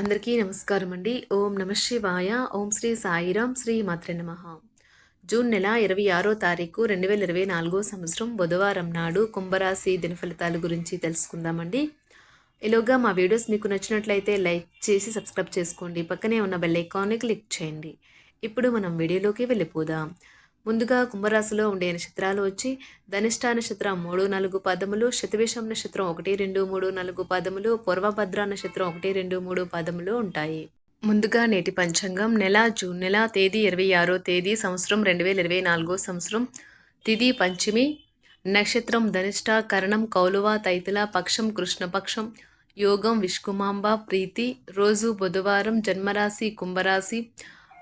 అందరికీ నమస్కారం అండి. ఓం నమ శివాయ. ఓం శ్రీ సాయిరాం శ్రీ మాత్రే నమ. జూన్ నెల ఇరవై ఆరో తారీఖు రెండు వేల ఇరవై నాలుగో సంవత్సరం బుధవారం నాడు కుంభరాశి దిన ఫలితాల గురించి తెలుసుకుందామండి. ఇలాగా మా వీడియోస్ మీకు నచ్చినట్లయితే లైక్ చేసి సబ్స్క్రైబ్ చేసుకోండి. పక్కనే ఉన్న బెల్ ఐకాన్ని క్లిక్ చేయండి. ఇప్పుడు మనం వీడియోలోకి వెళ్ళిపోదాం. ముందుగా కుంభరాశిలో ఉండే నక్షత్రాలు వచ్చి ధనిష్ట నక్షత్రం మూడు నాలుగు పదములు శతవిషం నక్షత్రం ఒకటి రెండు మూడు నాలుగు పదములు పూర్వభద్ర నక్షత్రం ఒకటి రెండు మూడు పదములు ఉంటాయి. ముందుగా నేటి పంచాంగం నెల జూన్ నెల తేదీ ఇరవై ఆరో తేదీ సంవత్సరం రెండు వేల ఇరవై నాలుగో సంవత్సరం. తిది పంచమి నక్షత్రం ధనిష్ట కరణం కౌలువ తైతుల పక్షం కృష్ణపక్షం యోగం విష్కుమాంబ ప్రీతి రోజు బుధవారం జన్మరాశి కుంభరాశి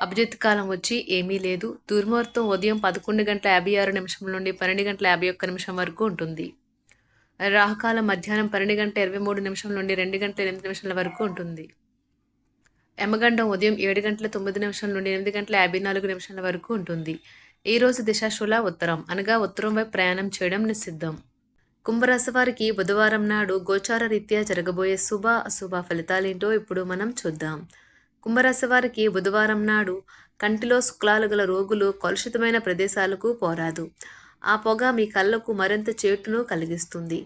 అభిజిత్ కాలం వచ్చి ఏమీ లేదు. దుర్ముహూర్తం ఉదయం పదకొండు గంటల యాభై ఆరు నిమిషం నుండి పన్నెండు గంటల యాభై ఒక్క నిమిషం వరకు ఉంటుంది. రాహుకాలం మధ్యాహ్నం పన్నెండు గంటల ఇరవై మూడు నిమిషం నుండి రెండు గంటల ఎనిమిది నిమిషాల వరకు ఉంటుంది. యమగండం ఉదయం ఏడు గంటల తొమ్మిది నిమిషం నుండి ఎనిమిది గంటల యాభై నాలుగు నిమిషాల వరకు ఉంటుంది. ఈ రోజు దిశాశూల ఉత్తరం. అనగా ఉత్తరం వైపు ప్రయాణం చేయడం నిషిద్ధం. కుంభరాశి వారికి బుధవారం నాడు గోచార రీత్యా జరగబోయే శుభ అశుభ ఫలితాలేంటో ఇప్పుడు మనం చూద్దాం. కుంభరాశి వారికి బుధవారం నాడు కంటిలో శుక్లాలు గల రోగులు కలుషితమైన ప్రదేశాలకు పోరాదు. ఆ పొగ మీ కళ్ళకు మరింత చేటును కలిగిస్తుంది.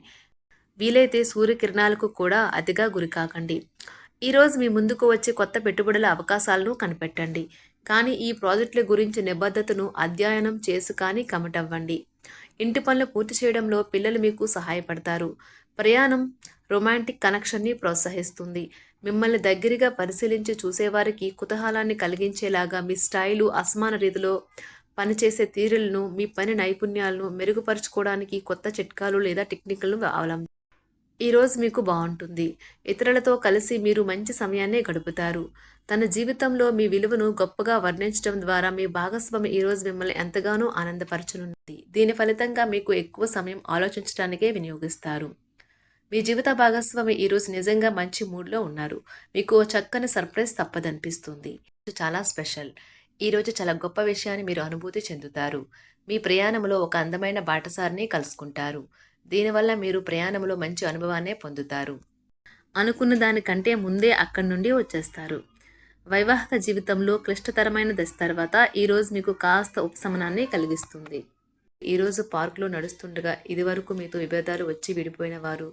వీలైతే సూర్యకిరణాలకు కూడా అతిగా గురికాకండి ఈరోజు మీ ముందుకు వచ్చే కొత్త పెట్టుబడుల అవకాశాలను కనిపెట్టండి. కానీ ఈ ప్రాజెక్టుల గురించి నిబద్ధతను అధ్యయనం చేసి కానీ కమటవ్వండి. ఇంటి పనులు పూర్తి చేయడంలో పిల్లలు మీకు సహాయపడతారు. ప్రయాణం రొమాంటిక్ కనెక్షన్ని ప్రోత్సహిస్తుంది. మిమ్మల్ని దగ్గరగా పరిశీలించి చూసేవారికి కుతూహలాన్ని కలిగించేలాగా మీ స్టైలు అసమాన రీతిలో పనిచేసే తీరులను మీ పని నైపుణ్యాలను మెరుగుపరుచుకోవడానికి కొత్త చిట్కాలు లేదా టెక్నిక్లను అవలంబ ఈరోజు మీకు బాగుంటుంది. ఇతరులతో కలిసి మీరు మంచి సమయాన్నే గడుపుతారు. తన జీవితంలో మీ విలువను గొప్పగా వర్ణించడం ద్వారా మీ భాగస్వామి ఈరోజు మిమ్మల్ని ఎంతగానో ఆనందపరచనున్నది. దీని ఫలితంగా మీకు ఎక్కువ సమయం ఆలోచించడానికే వినియోగిస్తారు. మీ జీవిత భాగస్వామి ఈరోజు నిజంగా మంచి మూడ్లో ఉన్నారు. మీకు ఓ చక్కని సర్ప్రైజ్ తప్పదనిపిస్తుంది. చాలా స్పెషల్. ఈరోజు చాలా గొప్ప విషయాన్ని మీరు అనుభూతి చెందుతారు. మీ ప్రయాణంలో ఒక అందమైన బాటసారిని కలుసుకుంటారు. దీనివల్ల మీరు ప్రయాణంలో మంచి అనుభవాన్నే పొందుతారు. అనుకున్న దానికంటే ముందే అక్కడి నుండి వచ్చేస్తారు. వైవాహిక జీవితంలో క్లిష్టతరమైన దశ తర్వాత ఈరోజు మీకు కాస్త ఉపశమనాన్ని కలిగిస్తుంది. ఈరోజు పార్కులో నడుస్తుండగా ఇదివరకు మీతో విభేదాలు వచ్చి విడిపోయిన వారు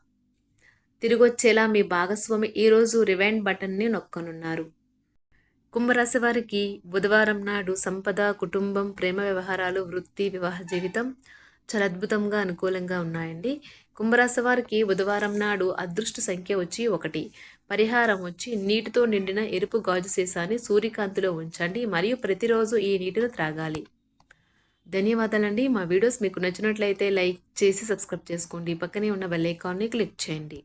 తిరిగొచ్చేలా మీ భాగస్వామి ఈరోజు రివైండ్ బటన్ని నొక్కనున్నారు. కుంభరాశి వారికి బుధవారం నాడు సంపద కుటుంబం ప్రేమ వ్యవహారాలు వృత్తి వివాహ జీవితం చాలా అద్భుతంగా అనుకూలంగా ఉన్నాయండి. కుంభరాశి వారికి బుధవారం నాడు అదృష్ట సంఖ్య వచ్చి ఒకటి. పరిహారం వచ్చి నీటితో నిండిన ఎరుపు గాజు సీసాని సూర్యకాంతిలో ఉంచండి. మరియు ప్రతిరోజు ఈ నీటిని త్రాగాలి. ధన్యవాదాలండి. మా వీడియోస్ మీకు నచ్చినట్లయితే లైక్ చేసి సబ్స్క్రైబ్ చేసుకోండి. పక్కనే ఉన్న బెల్ ఐకాన్ని క్లిక్ చేయండి.